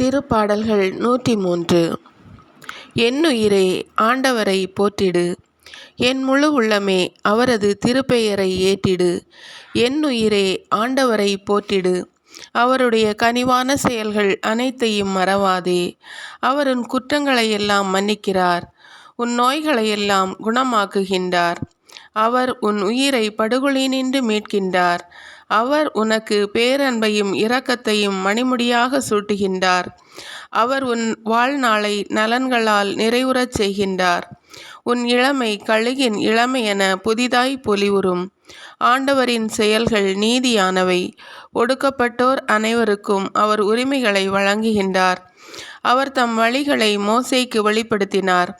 திருப்பாடல்கள் நூற்றி மூன்று என்னுயிரே ஆண்டவரை போற்றிடு. என் முழு உள்ளமே அவரது திருப்பெயரை ஏற்றிடு. என்னுயிரே ஆண்டவரை போற்றிடு. அவருடைய கனிவான செயல்கள் அனைத்தையும் மறவாதே. அவருன் குற்றங்களை குற்றங்களையெல்லாம் மன்னிக்கிறார். உன் நோய்களையெல்லாம் குணமாக்குகின்றார். அவர் உன் உயிரை படுகொலினின்று மீட்கின்றார். அவர் உனக்கு பேரன்பையும் இரக்கத்தையும் மணிமுடியாக சூட்டுகின்றார். அவர் உன் வாழ்நாளை நலன்களால் நிறைவுறச் செய்கின்றார். உன் இளமை கழுகின் இளமை என புதிதாய் பொலிவுறும். ஆண்டவரின் செயல்கள் நீதியானவை. ஒடுக்கப்பட்டோர் அனைவருக்கும் அவர் உரிமைகளை வழங்குகின்றார். அவர் தம் வழிகளை மோசைக்கு வெளிப்படுத்தினார்.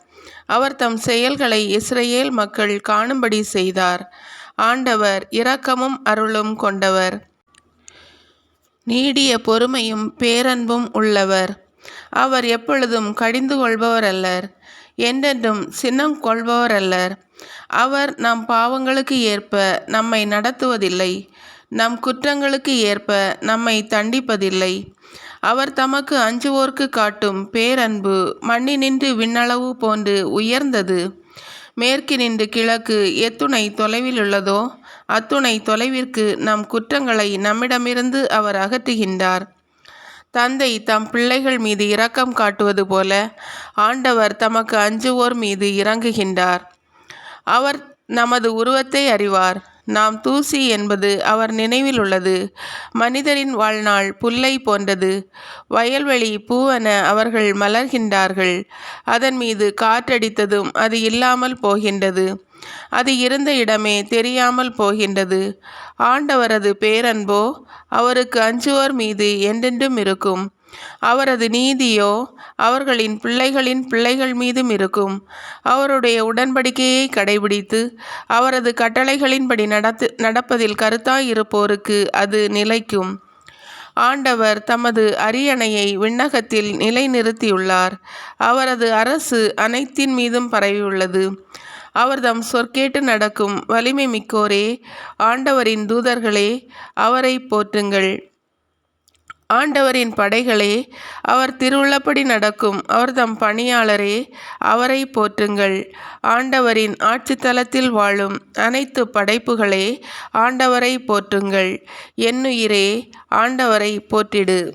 அவர் தம் செயல்களை இஸ்ரேல் மக்கள் காணும்படி செய்தார். ஆண்டவர் இரக்கமும் அருளும் கொண்டவர். நீடிய பொறுமையும் பேரன்பும் உள்ளவர். அவர் எப்பொழுதும் கடிந்து கொள்பவர் அல்லர் என்றென்றும் சின்னம் கொள்பவர் அல்லர் அவர் நம் பாவங்களுக்கு ஏற்ப நம்மை நடத்துவதில்லை. நம் குற்றங்களுக்கு ஏற்ப நம்மை தண்டிப்பதில்லை. அவர் தமக்கு அஞ்சுவோர்க்கு காட்டும் பேரன்பு மண்ணினின்று விண்ணளவு போன்று உயர்ந்தது. மேற்கினின்று கிழக்கு எத்துணை தொலைவில் உள்ளதோ அத்துணை தொலைவிற்கு நம் குற்றங்களை நம்மிடமிருந்து அவர் அகற்றுகின்றார். தந்தை தம் பிள்ளைகள் மீது இரக்கம் காட்டுவது போல ஆண்டவர் தமக்கு அஞ்சுவோர் மீது இறங்குகின்றார். அவர் நமது உருவத்தை அறிவார். நாம் தூசி என்பது அவர் நினைவில் உள்ளது. மனிதரின் வாழ்நாள் புல்லை போன்றது. வயல்வெளி பூவென அவர்கள் மலர்கின்றார்கள். அதன் மீது காற்றடித்ததும் அது இல்லாமல் போகின்றது. அது இருந்த இடமே தெரியாமல் போகின்றது. ஆண்டவரது பேரன்போ அவருக்கு அஞ்சுவோர் மீது என்றென்றும் இருக்கும். அவரது நீதியோ அவர்களின் பிள்ளைகளின் பிள்ளைகள் மீதும் இருக்கும். அவருடைய உடன்படிக்கையை கடைபிடித்து அவரது கட்டளைகளின்படி நடத்து நடப்பதில் கருத்தாயிருப்போருக்கு அது நிலைக்கும். ஆண்டவர் தமது அரியணையை விண்ணகத்தில் நிலைநிறுத்தியுள்ளார். அவரது அரசு அனைத்தின் மீதும் பரவியுள்ளது. அவர்தம் சொற்கேட்டு நடக்கும் வலிமை மிக்கோரே ஆண்டவரின் தூதர்களே அவரை போற்றுங்கள். ஆண்டவரின் படைகளே அவர் திருவுள்ளப்படி நடக்கும். அவர் தம் பணியாளரே அவரை போற்றுங்கள். ஆண்டவரின் ஆட்சித்தலத்தில் வாழும் அனைத்து படைப்புகளே ஆண்டவரை போற்றுங்கள். என்னுயிரே ஆண்டவரை போற்றிடு.